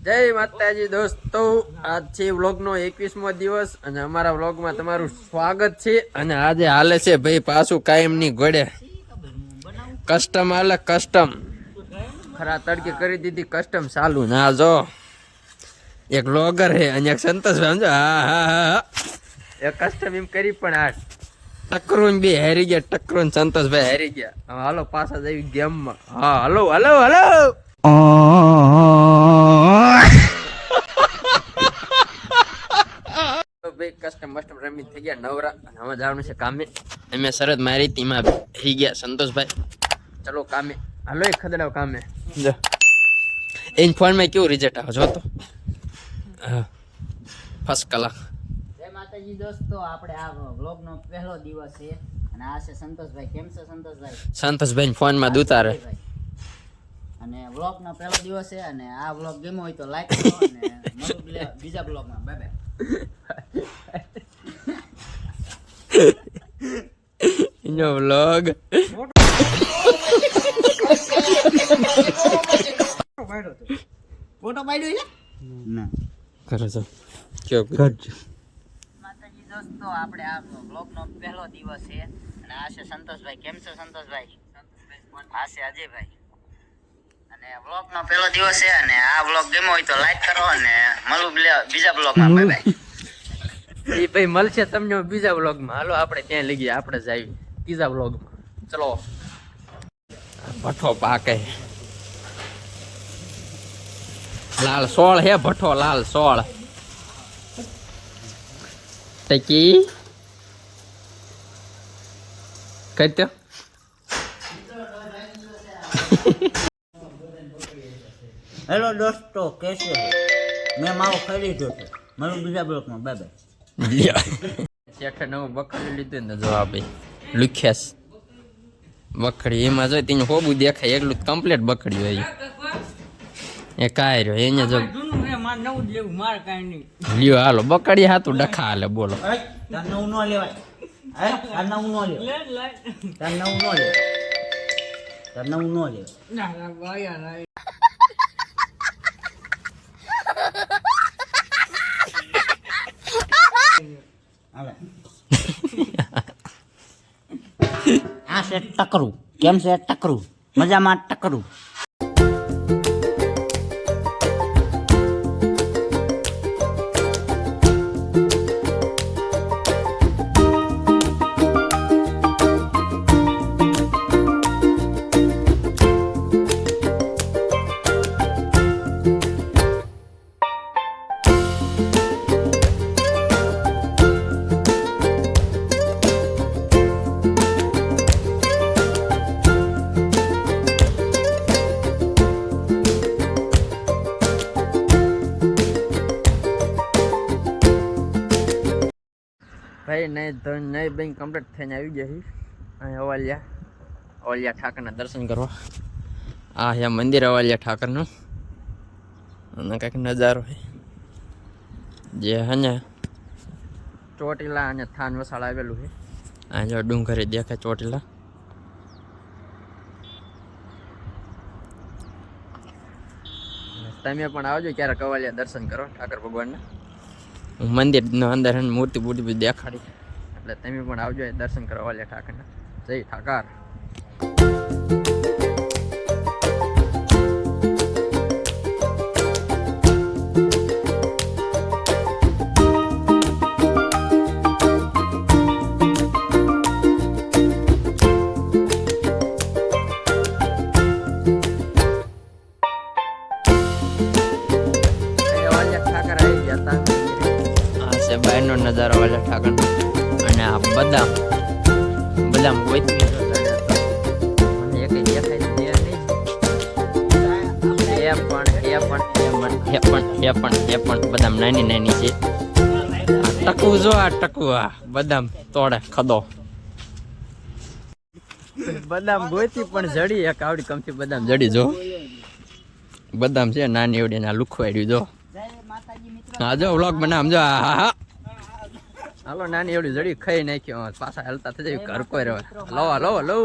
જય માતાજી દોસ્તો આજ છે વ્લોગનો એકવીસમો દિવસ અને અમારા વ્લોગમાં તમારું સ્વાગત છે અને આજે હાલે છે ભાઈ પાછું કાયમની ગોળે કસ્ટમ હાલે કસ્ટમ ખરા તડકે કરી દીધી કસ્ટમ ચાલુ. ના, જો. એક લોગર હે અને એક સંતોષ સમજો? હા હા હા એક કસ્ટમ એમ કરી પણ આ ટકરું બે હારી ગયા ટકરું સંતોષભાઈ હારી ગયા. હાલો પાછા જઈ ગેમમાં હા, હલો હલો હલો તો ભાઈ કસ્ટમ બસ્ટમ રમી થઈ ગયા. નવરા. અને હવે જવાનું છે કામે. અમે શરત મારી તેમાં થઈ ગયા. સંતોષભાઈ. ચલો કામે. હાલો એક ખદડાવ કામે. જો. એન ફોનમાં કેવું રિઝલ્ટ આવે? જો તો. ફર્સ્ટ કલાક જય માતાજી દોસ્તો આપણે આ વ્લોગ નો પહેલો દિવસ છે. અને આ છે સંતોષભાઈ. કેમ છે સંતોષભાઈ? સંતોષભાઈ ફોનમાં દુતારે ભાઈ. અને વ્લોગ નો પહેલો દિવસ છે અને આ વ્લોગ ગમ્યો હોય તો લાઈક કરો અને બીજા- વ્લોગમાં બાય બાય એનો વ્લોગ ફોટો પાડ્યો છે? ના. કરો છો કયો માતાજી દોસ્તો આપણે આ વ્લોગ નો પહેલો દિવસ છે. અને આ છે સંતોષભાઈ. કેમ છે સંતોષભાઈ? આ છે અજયભાઈ. અને વ્લોગ નો પહેલો દિવસ છે અને આ વ્લોગ ગમ્યો હોય તો લાઈક કરો અને મળું બીજા- બીજા બ્લોગમાં બાય બાય એ ભાઈ મળશે તમને બીજા વ્લોગમાં. હાલો, આપણે ત્યાં લઈ ગયા, આપણે જ આવી. વ્લોગમાં. ચલો. ભઠ્ઠો પાકે. લાલ સોળ હે, ભઠ્ઠો લાલ સોળ. ટકી. કઈ હેલો દોસ્તો, કેસે? મેં માવો ખરીદ્યો છે. મારું બીજા બ્લોકમાં બાય બાય. શેઠે નવું બકરી લીધું ને જવાબ લુખ્યાસ બકડી એમાં જો તેને હોબું દેખાય એટલું કમ્પ્લીટ બકડી હોય એ કાંઈ રહ્યો એને જો લ્યો હાલો બકડી હાતું ડખા હાલે બોલો તાર નવું ન લેવાય નવું ન લેવાય નવું ન લેવાય નવું ન લેવાય છે ટકરું. કેમ છે? ટકરું. મજામાં ટકરું. ભાઈ નહીં તો નહીં બેન કમ્પ્લીટ થઈને આવી ગયા અહીં અવાલિયા અવાલિયા ઠાકરના દર્શન કરવા. આ અહીંયા મંદિર અવાલિયા ઠાકરનું. અને કંઈક નજારો છે જે હે ચોટીલા અને થાન વસાળ આવેલું છે આ જો ડુંગરે દેખાય ચોટીલા. તમે પણ આવજો ક્યારેક અવાલિયા દર્શન કરો ઠાકર ભગવાનના. હું મંદિરનો અંદર મૂર્તિ બૂર્તિ બધી દેખાડી એટલે તમે પણ આવજો એ દર્શન કરવા લે ઠાકરના. જય ઠાકર. ઠાકર આવી છે બહારનો નજારો વાલિયા ઠાકર. અને આ બદામ બદામ તો. એ પણ એ પણ એ પણ એ પણ બદામ નાની નાની છે. ટકવું જો આ, ટકવું આ. બદામ તોડે, ખદો. બદામ ગોતી પણ જડી, એક આવડી કમથી બદામ જડી જો. બદામ છે, નાની એવડી, ના લુખવાડ્યું જો. હા જો વ્લોગ મને સમજો? હા હાલો, નાની એવડી જડી ખાઈ નાખ્યો પાછા હલતા થઈ જાય, ઘર કોઈ રહેવા હલો હલો હલો